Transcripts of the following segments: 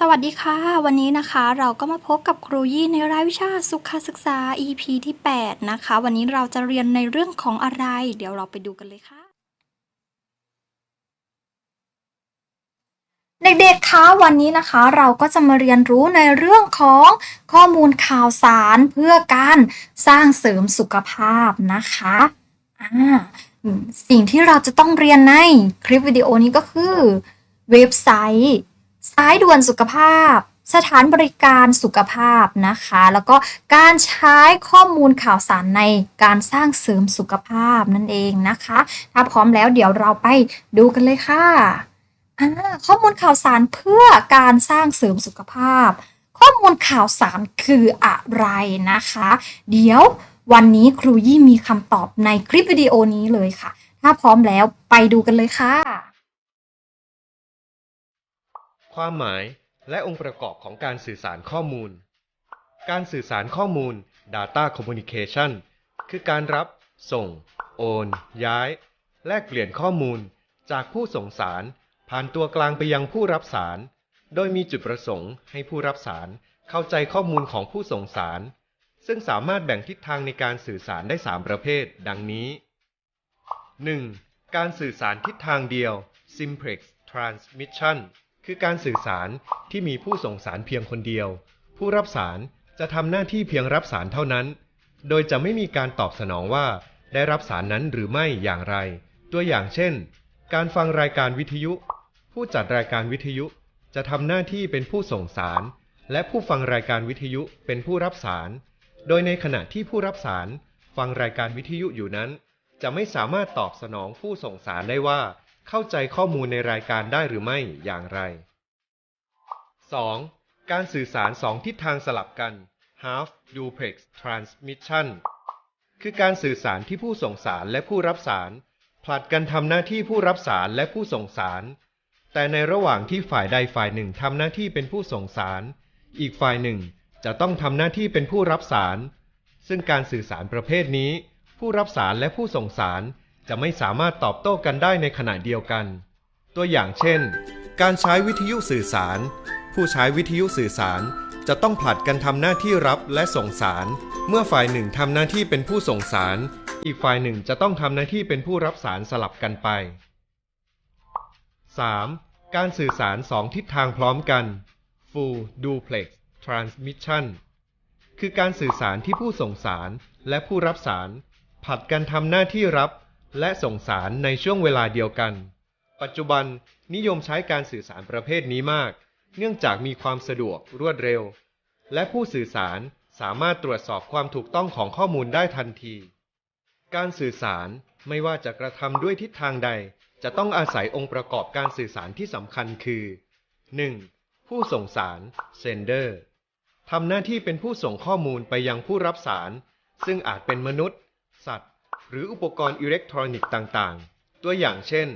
สวัสดีค่ะ วันนี้นะคะเราก็มาพบกับครูยี่ในรายวิชาสุขศึกษา EP ที่ 8 นะคะ วันนี้เราจะเรียนในเรื่องของอะไร เดี๋ยวเราไปดูกันเลยค่ะ เด็กๆคะวันนี้นะคะเราก็จะมาเรียนรู้ในเรื่องของข้อมูลข่าวสารเพื่อการสร้างเสริมสุขภาพนะคะอ่าสิ่งที่เราจะต้องเรียนในคลิปวิดีโอนี้ก็คือเว็บไซต์ สายด่วนสุขภาพ สถานบริการสุขภาพนะคะ แล้วก็การใช้ข้อมูลข่าวสารในการสร้างเสริมสุขภาพนั่นเองนะคะ ถ้าพร้อมแล้วเดี๋ยวเราไปดูกันเลยค่ะข้อมูลข่าวสารเพื่อการสร้างเสริมสุขภาพ ข้อมูลข่าวสารคืออะไรนะคะ เดี๋ยววันนี้ครูยี่มีคำตอบในคลิปวิดีโอนี้เลยค่ะ ถ้าพร้อมแล้วไปดูกันเลยค่ะ ความหมาย และองค์ประกอบของการสื่อสารข้อมูล การสื่อสารข้อมูล Data Communication คือการรับ ส่ง โอน ย้าย แลกเปลี่ยนข้อมูล จากผู้ส่งสาร ผ่านตัวกลางไปยังผู้รับสาร โดยมีจุดประสงค์ให้ผู้รับสารเข้าใจข้อมูลของผู้ส่งสาร ซึ่งสามารถแบ่งทิศทางในการสื่อสารได้ 3 ประเภท ดังนี้ 1. การสื่อสารทิศทางเดียว Simplex Transmission คือการสื่อสารที่มีผู้ส่งสารเพียงคนเดียว ผู้รับสารจะทำหน้าที่เพียงรับสารเท่านั้น โดยจะไม่มีการตอบสนองว่าได้รับสารนั้นหรือไม่อย่างไร ตัวอย่างเช่น การฟังรายการวิทยุ ผู้จัดรายการวิทยุจะทำหน้าที่เป็นผู้ส่งสาร และผู้ฟังรายการวิทยุเป็นผู้รับสาร โดยในขณะที่ผู้รับสาร ฟังรายการวิทยุอยู่นั้น จะไม่สามารถตอบสนองผู้ส่งสารได้ว่า เข้าใจข้อมูลในรายการได้หรือไม่อย่างไร 2. การสื่อสารสองทิศทางสลับกัน half duplex transmission คือการสื่อสารที่ผู้ส่งสารและผู้รับสาร ผลัดกันทำหน้าที่ผู้รับสารและผู้ส่งสาร แต่ในระหว่างที่ฝ่ายใดฝ่ายหนึ่งทำหน้าที่เป็นผู้ส่งสาร อีกฝ่ายหนึ่งจะต้องทำหน้าที่เป็นผู้รับสาร ซึ่งการสื่อสารประเภทนี้ ผู้รับสารและผู้ส่งสาร จะไม่สามารถตอบโต้กันได้ในขณะเดียวกัน ตัวอย่างเช่น การใช้วิทยุสื่อสาร ผู้ใช้วิทยุสื่อสารจะต้องผลัดกันทำหน้าที่รับและส่งสาร เมื่อฝ่ายหนึ่งทำหน้าที่เป็นผู้ส่งสาร อีกฝ่ายหนึ่งจะต้องทำหน้าที่เป็นผู้รับสารสลับกันไป 3. การสื่อสารสองทิศทางพร้อมกัน full duplex transmission คือการสื่อสารที่ผู้ส่งสารและผู้รับสารผลัดกันทำหน้าที่รับ และส่งสารในช่วงเวลาเดียวกัน ปัจจุบันนิยมใช้การสื่อสารประเภทนี้มาก เนื่องจากมีความสะดวกรวดเร็ว และผู้สื่อสารสามารถตรวจสอบความถูกต้องของข้อมูลได้ทันที การสื่อสารไม่ว่าจะกระทำด้วยทิศทางใด จะต้องอาศัยองค์ประกอบการสื่อสารที่สำคัญคือ 1. ผู้ส่งสาร sender ทำหน้าที่เป็นผู้ส่งข้อมูลไปยังผู้รับสาร ซึ่งอาจเป็นมนุษย์ สัตว์ หรืออุปกรณ์อิเล็กทรอนิกส์ต่างๆ ตัวอย่างเช่น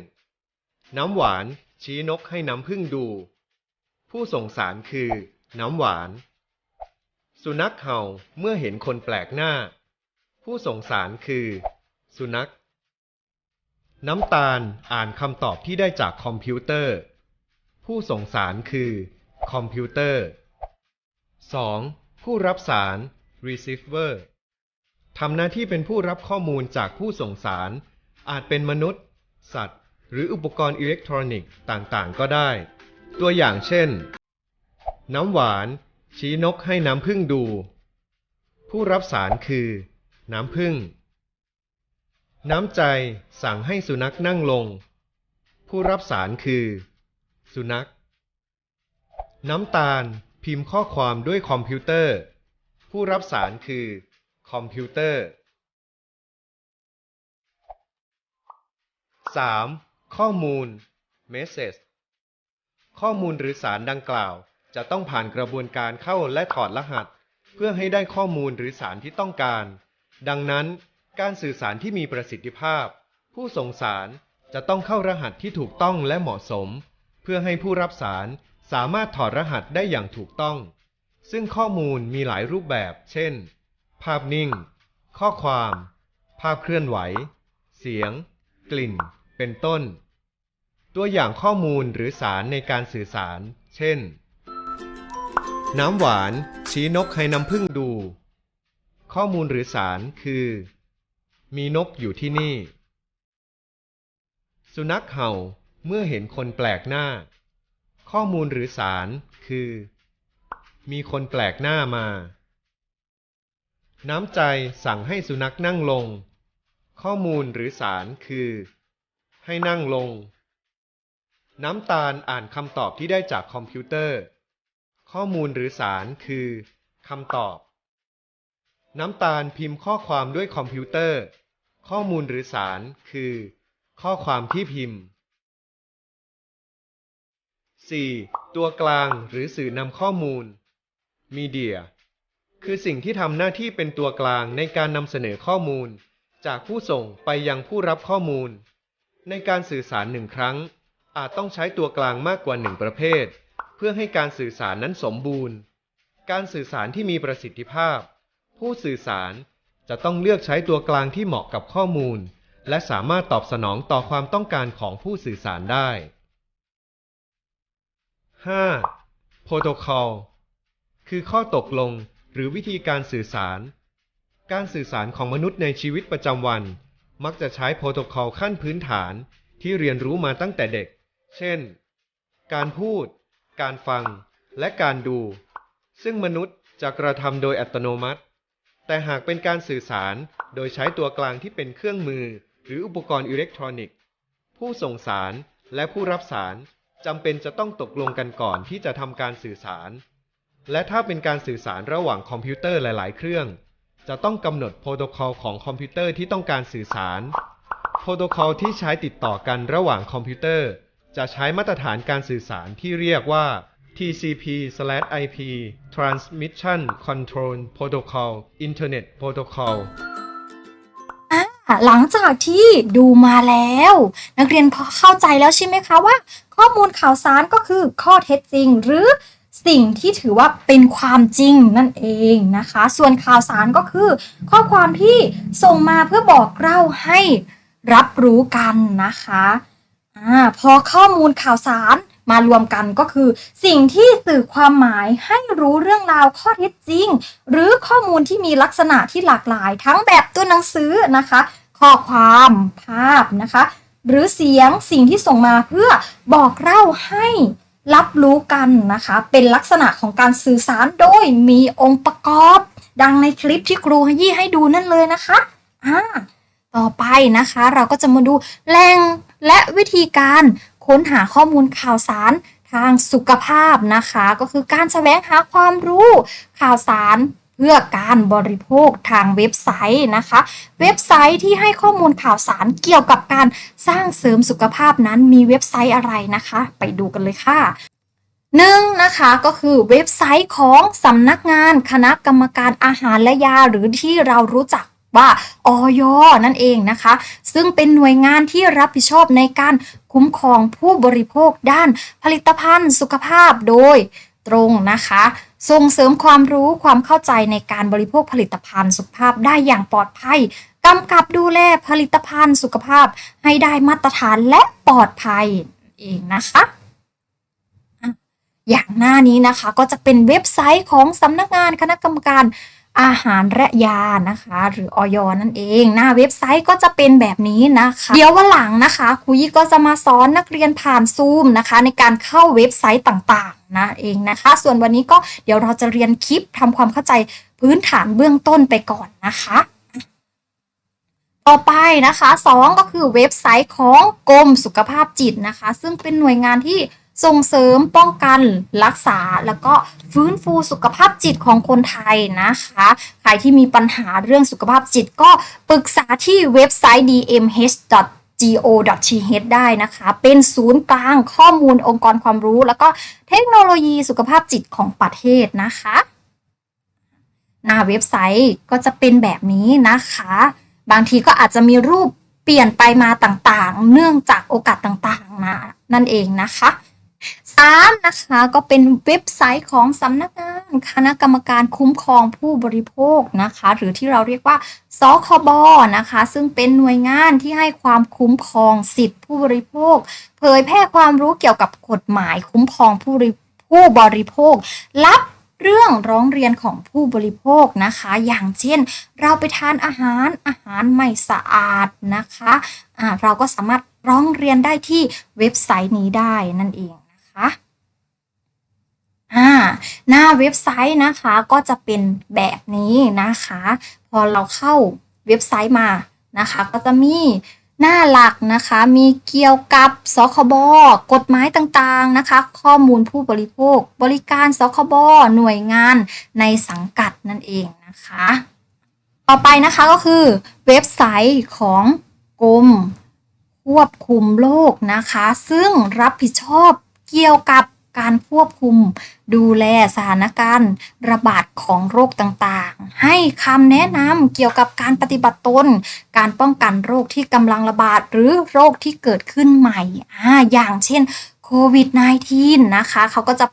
น้ำหวานชี้นกให้น้ำผึ้งดู ผู้ส่งสารคือ น้ำหวาน สุนัขเห่าเมื่อเห็นคนแปลกหน้า ผู้ส่งสารคือ สุนัข น้ำตาลอ่านคำตอบที่ได้จากคอมพิวเตอร์ ผู้ส่งสารคือ คอมพิวเตอร์ 2. ผู้รับสาร receiver ทำหน้าที่เป็นผู้รับข้อมูลจากผู้ส่งสาร อาจเป็นมนุษย์ สัตว์ หรืออุปกรณ์อิเล็กทรอนิกส์ต่างๆ ก็ได้ ตัวอย่างเช่น น้ำหวาน ชี้นกให้น้ำผึ้งดู ผู้รับสารคือ น้ำผึ้งน้ำใจสั่งให้สุนัขนั่งลง ผู้รับสารคือ สุนัข น้ำตาลพิมพ์ข้อความด้วยคอมพิวเตอร์ ผู้รับสารคือ คอมพิวเตอร์ 3. ข้อมูล message ข้อมูลหรือสารดังกล่าว จะต้องผ่านกระบวนการเข้าและถอดรหัส เพื่อให้ได้ข้อมูลหรือสารที่ต้องการ ดังนั้น การสื่อสารที่มีประสิทธิภาพ ผู้ส่งสารจะต้องเข้ารหัสที่ถูกต้องและเหมาะสม เพื่อให้ผู้รับสารสามารถถอดรหัสได้อย่างถูกต้อง ซึ่งข้อมูลมีหลายรูปแบบ เช่น ภาพนิ่ง ข้อความ ภาพเคลื่อนไหว เสียง กลิ่น เป็นต้น ตัวอย่างข้อมูลหรือสารในการสื่อสาร เช่น น้ำหวาน ชี้นกให้น้ำพึ่งดู ข้อมูลหรือสารคือ มีนกอยู่ที่นี่ สุนัขเห่าเมื่อเห็นคนแปลกหน้า ข้อมูลหรือสารคือ มีคนแปลกหน้ามา น้ำใจสั่งให้สุนัขนั่งลง ข้อมูลหรือสารคือ ให้นั่งลง น้ำตาลอ่านคำตอบที่ได้จากคอมพิวเตอร์ ข้อมูลหรือสารคือคำตอบ น้ำตาลพิมพ์ข้อความด้วยคอมพิวเตอร์ ข้อมูลหรือสารคือ ข้อความที่พิมพ์ 4. ตัวกลางหรือสื่อนำข้อมูลมีเดีย คือสิ่งที่ทำหน้าที่เป็นตัวกลางในการนำเสนอข้อมูล จากผู้ส่งไปยังผู้รับข้อมูล ในการสื่อสารหนึ่งครั้ง อาจต้องใช้ตัวกลางมากกว่าหนึ่งประเภท เพื่อให้การสื่อสารนั้นสมบูรณ์ การสื่อสารที่มีประสิทธิภาพ ผู้สื่อสารจะต้องเลือกใช้ตัวกลางที่เหมาะกับข้อมูล และสามารถตอบสนองต่อความต้องการของผู้สื่อสารได้ 5. โปรโตคอลคือข้อตกลง หรือวิธีการสื่อสาร การสื่อสารของมนุษย์ในชีวิตประจำวัน มักจะใช้โปรโตคอลขั้นพื้นฐานที่เรียนรู้มาตั้งแต่เด็ก เช่น การพูด การฟัง และการดู ซึ่งมนุษย์จะกระทำโดยอัตโนมัติ แต่หากเป็นการสื่อสารโดยใช้ตัวกลางที่เป็นเครื่องมือ หรืออุปกรณ์อิเล็กทรอนิกส์ ผู้ส่งสารและผู้รับสารจำเป็นจะต้องตกลงกันก่อนที่จะทำการสื่อสาร และถ้าเป็นการสื่อสารระหว่างคอมพิวเตอร์หลาย ๆ เครื่อง จะต้องกำหนดโปรโตคอลของคอมพิวเตอร์ที่ต้องการสื่อสาร โปรโตคอลที่ใช้ติดต่อกันระหว่างคอมพิวเตอร์ จะใช้มาตรฐานการสื่อสารที่เรียกว่า TCP/IP Transmission Control Protocol Internet Protocol หลังจากที่ดูมาแล้ว นักเรียนพอเข้าใจแล้วใช่ไหมคะว่า ข้อมูลข่าวสารก็คือข้อเท็จจริง หรือ สิ่งที่ถือว่าเป็นความจริงนั่นเองนะคะ ส่วนข่าวสารก็คือ ข้อความที่ส่งมาเพื่อบอกเล่าให้รับรู้กันนะคะอ่าพอข้อมูลข่าวสารมารวมกันก็คือ สิ่งที่สื่อความหมายให้รู้เรื่องราวข้อเท็จจริง หรือข้อมูลที่มีลักษณะที่หลากหลาย ทั้งแบบตัวหนังสือนะคะ ข้อความภาพนะคะ หรือเสียงสิ่งที่ส่งมาเพื่อบอกเล่าให้ รับรู้กันนะคะ เป็นลักษณะของการสื่อสารโดยมีองค์ประกอบ ดังในคลิปที่ครูยี่ให้ดูนั่นเลยนะคะอ่าต่อไปนะคะ เราก็จะมาดูแหล่งและวิธีการค้นหาข้อมูลข่าวสารทางสุขภาพนะคะ ก็คือการแสวงหาความรู้ข่าวสาร พื่อการบริโภคทางเว็บไซต์นะคะ เว็บไซต์ที่ให้ข้อมูลข่าวสารเกี่ยวกับการสร้างเสริมสุขภาพนั้นมีเว็บไซต์อะไรนะคะ ไปดูกันเลยค่ะหนึ่งนะคะก็คือเว็บไซต์ของสำนักงานคณะกรรมการอาหารและยาหรือที่เรารู้จักว่าออยนั่นเองนะคะ ซึ่งเป็นหน่วยงานที่รับผิดชอบในการคุ้มครองผู้บริโภคด้านผลิตภัณฑ์สุขภาพโดยตรงนะคะ ส่งเสริมความรู้ความเข้าใจในการบริโภคผลิตภัณฑ์สุขภาพได้อย่างปลอดภัยกำกับดูแลผลิตภัณฑ์สุขภาพให้ได้มาตรฐานและปลอดภัยเองนะคะอย่างหน้านี้นะคะก็จะเป็นเว็บไซต์ของสำนักงานคณะกรรมการ อาหารและยานะคะ หรือออยนั่นเอง หน้าเว็บไซต์ก็จะเป็นแบบนี้นะคะ เดี๋ยววันหลังนะคะครูยี่ก็จะมาสอนนักเรียนผ่านซูมนะคะ ในการเข้าเว็บไซต์ต่างๆนะเองนะคะ ส่วนวันนี้ก็เดี๋ยวเราจะเรียนคลิปทำความเข้าใจพื้นฐานเบื้องต้นไปก่อนนะคะต่อไปนะคะสองก็คือเว็บไซต์ของกรมสุขภาพจิตนะคะ ซึ่งเป็นหน่วยงานที่ ส่งเสริมป้องกันรักษาแล้วก็ฟื้นฟูสุขภาพจิตของคนไทยนะคะ ใครที่มีปัญหาเรื่องสุขภาพจิตก็ปรึกษาที่เว็บไซต์ dmh.go.th ได้นะคะ เป็นศูนย์กลางข้อมูลองค์กรความรู้ แล้วก็เทคโนโลยีสุขภาพจิตของประเทศนะคะ หน้าเว็บไซต์ก็จะเป็นแบบนี้นะคะ บางทีก็อาจจะมีรูปเปลี่ยนไปมาต่างๆ เนื่องจากโอกาสต่างๆนะนั่นเองนะคะ สามนะคะก็เป็นเว็บไซต์ของสำนักงานคณะกรรมการคุ้มครองผู้บริโภคนะคะ หรือที่เราเรียกว่าสคบนะคะ ซึ่งเป็นหน่วยงานที่ให้ความคุ้มครองสิทธิผู้บริโภค เผยแพร่ความรู้เกี่ยวกับกฎหมายคุ้มครองผู้บริผู้บริโภครับเรื่องร้องเรียนของผู้บริโภคนะคะ อย่างเช่น เราไปทานอาหารอาหารไม่สะอาดนะคะอ่าเราก็สามารถร้องเรียนได้ที่เว็บไซต์นี้ได้นั่นเอง อ่าหน้าเว็บไซต์นะคะก็จะเป็นแบบนี้นะคะ พอเราเข้าเว็บไซต์มานะคะ ก็จะมีหน้าหลักนะคะ มีเกี่ยวกับสคบกฎหมายต่างๆนะคะ ข้อมูลผู้บริโภค บริการสคบหน่วยงานในสังกัดนั่นเองนะคะ ต่อไปนะคะก็คือเว็บไซต์ของกรมควบคุมโรคนะคะ ซึ่งรับผิดชอบเกี่ยวกับ การควบคุม ดูแลสถานการณ์ ระบาดของโรคต่างๆ ให้คำแนะนำเกี่ยวกับการปฏิบัติตน การป้องกันโรคที่กำลังระบาดหรือโรคที่เกิดขึ้นใหม่ออย่างเช่นโควิด -19 นะคะเขาก็จะ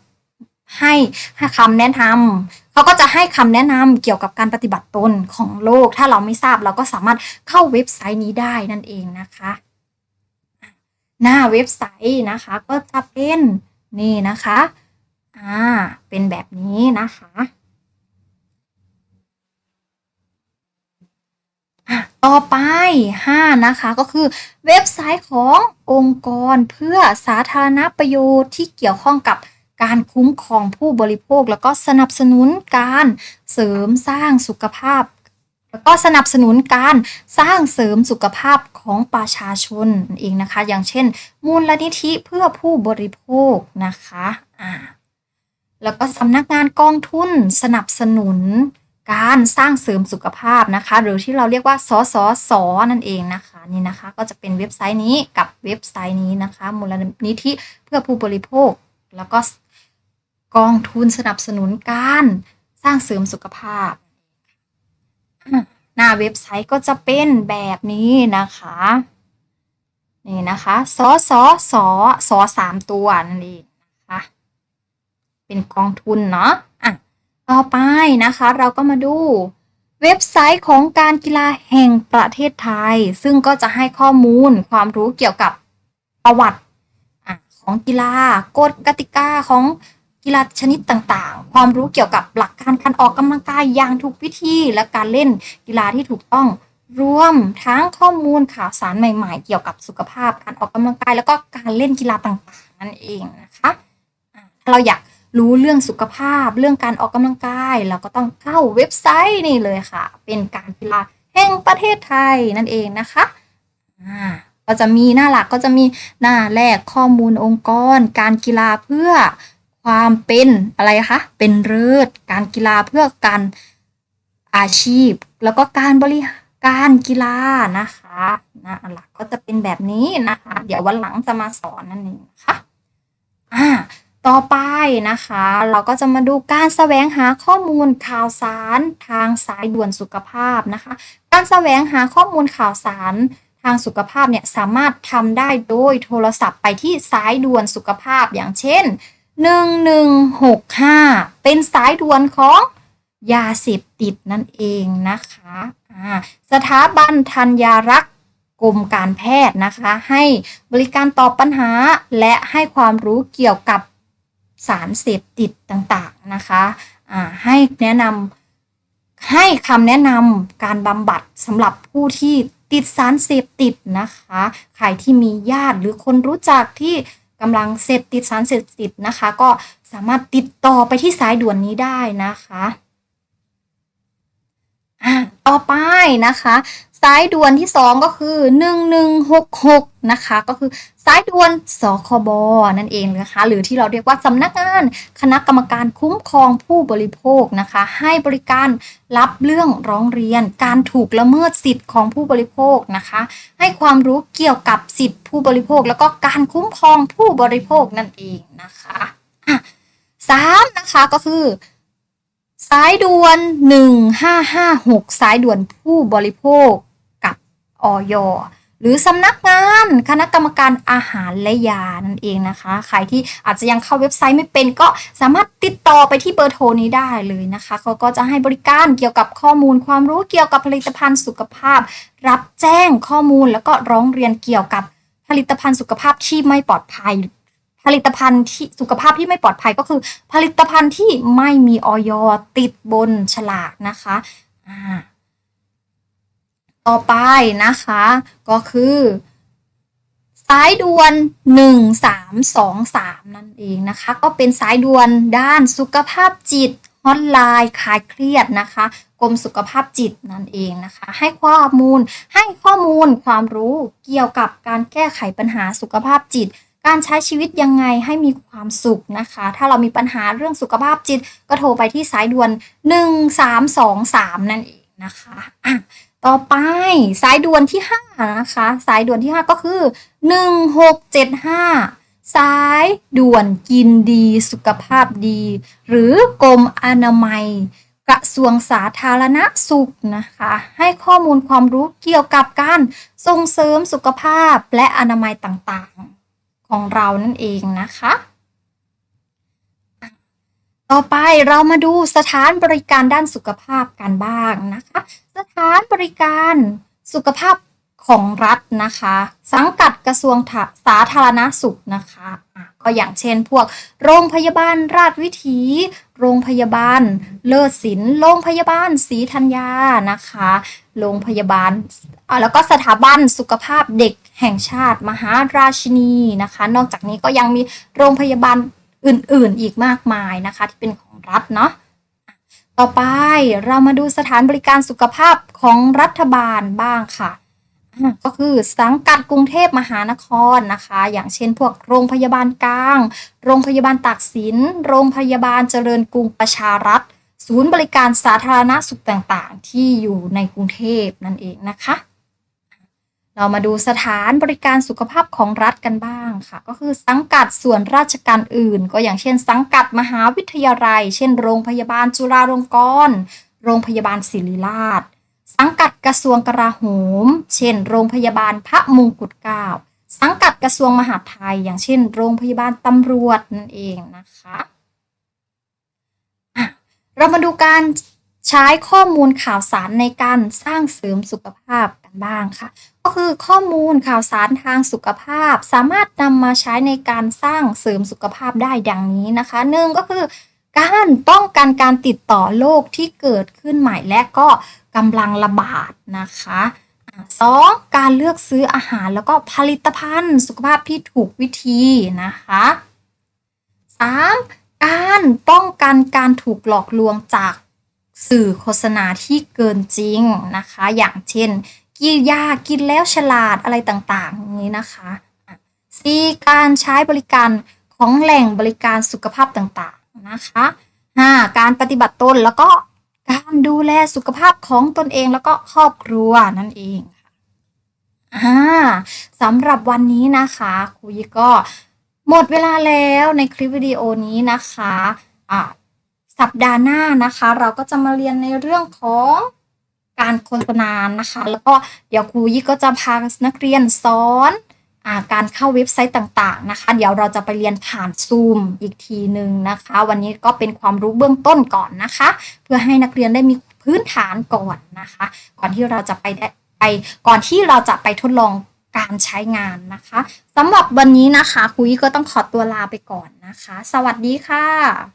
ให้ให้คำแนะนำเขาก็จะให้คำแนะนำเกี่ยวกับการปฏิบัติตนของโรคถ้าเราไม่ทราบเราก็สามารถเข้าเว็บไซต์นี้ได้นั่นเองนะคะ หน้าเว็บไซต์นะคะก็จะเป็น นี่นะคะ อ่า เป็นแบบนี้นะคะอะต่อไป5นะคะ ก็คือเว็บไซต์ขององค์กรเพื่อสาธารณประโยชน์ที่เกี่ยวข้องกับการคุ้มครองผู้บริโภค แล้วก็สนับสนุนการเสริมสร้างสุขภาพ แล้วก็สนับสนุนการสร้างเสริมสุขภาพของประชาชนเองนะคะ อย่างเช่น มูลนิธิเพื่อผู้บริโภคนะคะอ่าแล้วก็สำนักงานกองทุนสนับสนุนการสร้างเสริมสุขภาพนะคะ หรือที่เราเรียกว่าสสสนั่นเองนะคะนี่นะคะก็จะเป็นเว็บไซต์นี้กับเว็บไซต์นี้นะคะ มูลนิธิเพื่อผู้บริโภค แล้วก็กองทุนสนับสนุนการสร้างเสริมสุขภาพ หน้าเว็บไซต์ก็จะเป็นแบบนี้นะคะ นี่นะคะสสสสสามตัวนั่นเองนะคะเป็นกองทุนเนาะอะต่อไปนะคะ เราก็มาดูเว็บไซต์ของการกีฬาแห่งประเทศไทย ซึ่งก็จะให้ข้อมูลความรู้เกี่ยวกับประวัติอของกีฬากฎกติกาของ กีฬาชนิดต่างๆ ความรู้เกี่ยวกับหลักการการออกกำลังกายอย่างถูกวิธีและการเล่นกีฬาที่ถูกต้องรวมทั้งข้อมูลข่าวสารใหม่ๆ เกี่ยวกับสุขภาพการออกกำลังกาย แล้วก็การเล่นกีฬาต่างๆ นั่นเองนะคะถ้าเราอยากรู้เรื่องสุขภาพเรื่องการออกกำลังกาย เราก็ต้องเข้าเว็บไซต์นี่เลยค่ะ เป็นการกีฬาแห่งประเทศไทยนั่นเองนะคะอ่าก็จะมีหน้าหลักก็จะมีหน้าแรกข้อมูลองค์กร การกีฬาเพื่อ ความเป็นอะไรคะ เป็นเลิศการกีฬาเพื่อการอาชีพ แล้วก็การบริการกีฬานะคะหน้าหลักก็จะเป็นแบบนี้นะคะ เดี๋ยววันหลังจะมาสอนนั่นเองนะคะอ่าต่อไปนะคะ เราก็จะมาดูการแสวงหาข้อมูลข่าวสารทางสายด่วนสุขภาพนะคะ การแสวงหาข้อมูลข่าวสารทางสุขภาพเนี่ยสามารถทำได้โดยโทรศัพท์ไปที่สายด่วนสุขภาพอย่างเช่น 1165 เป็นสายด่วนของยาเสพติดนั่นเองนะคะอ่าสถาบันธัญญารักษ์กรมการแพทย์นะคะ ให้บริการตอบปัญหาและให้ความรู้เกี่ยวกับสารเสพติดต่างๆนะคะอ่าให้แนะนำให้คำแนะนำการบำบัดสำหรับผู้ที่ติดสารเสพติดนะคะ ใครที่มีญาติหรือคนรู้จักที่ กำลังเสพติดสารเสพติดนะคะ ก็สามารถติดต่อไปที่สายด่วนนี้ได้นะคะ อะ ต่อไป นะคะสายด่วนที่ 2 ก็คือ 1166 นะคะ ก็คือสายด่วนสคบนั่นเองนะคะ หรือที่เราเรียกว่าสำนักงานคณะกรรมการคุ้มครองผู้บริโภคนะคะ ให้บริการรับเรื่องร้องเรียน การถูกละเมิดสิทธิ์ของผู้บริโภคนะคะ ให้ความรู้เกี่ยวกับสิทธิผู้บริโภค แล้วก็การคุ้มครองผู้บริโภคนั่นเองนะคะอะสามนะคะก็คือ สายด่วน 1556 สายด่วนผู้บริโภคกับออยหรือสำนักงานคณะกรรมการอาหารและยานั่นเองนะคะ ใครที่อาจจะยังเข้าเว็บไซต์ไม่เป็นก็สามารถติดต่อไปที่เบอร์โทรนี้ได้เลยนะคะเขาก็จะให้บริการเกี่ยวกับข้อมูลความรู้เกี่ยวกับผลิตภัณฑ์สุขภาพ รับแจ้งข้อมูลแล้วก็ร้องเรียนเกี่ยวกับผลิตภัณฑ์สุขภาพที่ไม่ปลอดภัย ผลิตภัณฑ์ที่สุขภาพที่ไม่ปลอดภัยก็คือ ผลิตภัณฑ์ที่ไม่มีออยติดบนฉลากนะคะต่อไปนะคะ ก็คือ สายด่วน 1323 นั่นเองนะคะ ก็เป็นสายด่วนด้านสุขภาพจิตฮอตไลน์คลายเครียดนะคะกรมสุขภาพจิตนั่นเองนะคะ ให้ข้อมูลให้ข้อมูลความรู้เกี่ยวกับการแก้ไขปัญหาสุขภาพจิต การใช้ชีวิตยังไงให้มีความสุขนะคะ ถ้าเรามีปัญหาเรื่องสุขภาพจิต ก็โทรไปที่สายด่วน 1323 นั่นเองนะคะอะต่อไปสายด่วนที่ 5 นะคะ สายด่วนที่ 5 ก็คือ 1675 สายด่วนกินดีสุขภาพดี หรือกรมอนามัย กระทรวงสาธารณสุขนะคะ ให้ข้อมูลความรู้เกี่ยวกับการส่งเสริมสุขภาพและอนามัยต่างๆ ของเรานั่นเองนะคะ ต่อไปเรามาดูสถานบริการด้านสุขภาพกันบ้างนะคะ สถานบริการสุขภาพ ของรัฐนะคะ สังกัดกระทรวงสาธารณสุขนะคะก็อย่างเช่นพวกโรงพยาบาลราชวิถี โรงพยาบาลเลิศศิลป์โรงพยาบาลศรีธัญญานะคะ โรงพยาบาลอแล้วก็สถาบันสุขภาพเด็กแห่งชาติ มหาราชินีนะคะ นอกจากนี้ก็ยังมีโรงพยาบาลอื่นๆ อีกมากมายนะคะ ที่เป็นของรัฐเนาะต่อไปเรามาดูสถานบริการสุขภาพของรัฐบาลบ้างค่ะ ก็คือสังกัดกรุงเทพมหานครนะคะ อย่างเช่นพวกโรงพยาบาลกลาง โรงพยาบาลตากสิน โรงพยาบาลเจริญกรุงประชารัฐ ศูนย์บริการสาธารณสุขต่างๆ ที่อยู่ในกรุงเทพนั่นเองนะคะ เรามาดูสถานบริการสุขภาพของรัฐกันบ้างค่ะ ก็คือสังกัดส่วนราชการอื่น ก็อย่างเช่น สังกัดมหาวิทยาลัย เช่น โรงพยาบาลจุฬาลงกรณ์ โรงพยาบาลศิริราช สังกัดกระทรวงกลาโหม เช่น โรงพยาบาลพระมงกุฎเกล้าสังกัดกระทรวงมหาดไทย อย่างเช่น โรงพยาบาลตำรวจนั่นเองนะคะะเรามาดูการใช้ข้อมูลข่าวสารในการสร้างเสริมสุขภาพกันบ้างค่ะ ก็คือข้อมูลข่าวสารทางสุขภาพ สามารถนำมาใช้ในการสร้างเสริมสุขภาพได้ดังนี้นะคะหนึ่งก็คือการป้องกันการติดต่อโรคที่เกิดขึ้นใหม่และก็ กำลังระบาดนะคะสองการเลือกซื้ออาหารแล้วก็ผลิตภัณฑ์ สุขภาพที่ถูกวิธีนะคะสามการป้องกันการถูกหลอกลวงจากสื่อโฆษณาที่เกินจริงนะคะ อย่างเช่นกินยากินแล้วฉลาดอะไรต่างๆอย่างนี้นะคะสี่การใช้บริการของแหล่งบริการสุขภาพต่างๆนะคะห้าการปฏิบัติตนแล้วก็ การดูแลสุขภาพของตนเองแล้วก็ครอบครัวนั่นเองค่ะอ่าสำหรับวันนี้นะคะครูยิก็หมดเวลาแล้วในคลิปวิดีโอนี้นะคะอ่าสัปดาห์หน้านะคะ เราก็จะมาเรียนในเรื่องของการโฆษณานะคะ แล้วก็เดี๋ยวครูยี่ก็จะพานักเรียนสอน การเข้าเว็บไซต์ต่างๆนะคะ เดี๋ยวเราจะไปเรียนผ่านซูมอีกทีหนึ่งนะคะ วันนี้ก็เป็นความรู้เบื้องต้นก่อนนะคะ เพื่อให้นักเรียนได้มีพื้นฐานก่อนนะคะ ก่อนที่เราจะไปได้ไปก่อนที่เราจะไปทดลองการใช้งานนะคะสำหรับวันนี้นะคะครูยี่ก็ต้องขอตัวลาไปก่อนนะคะ สวัสดีค่ะ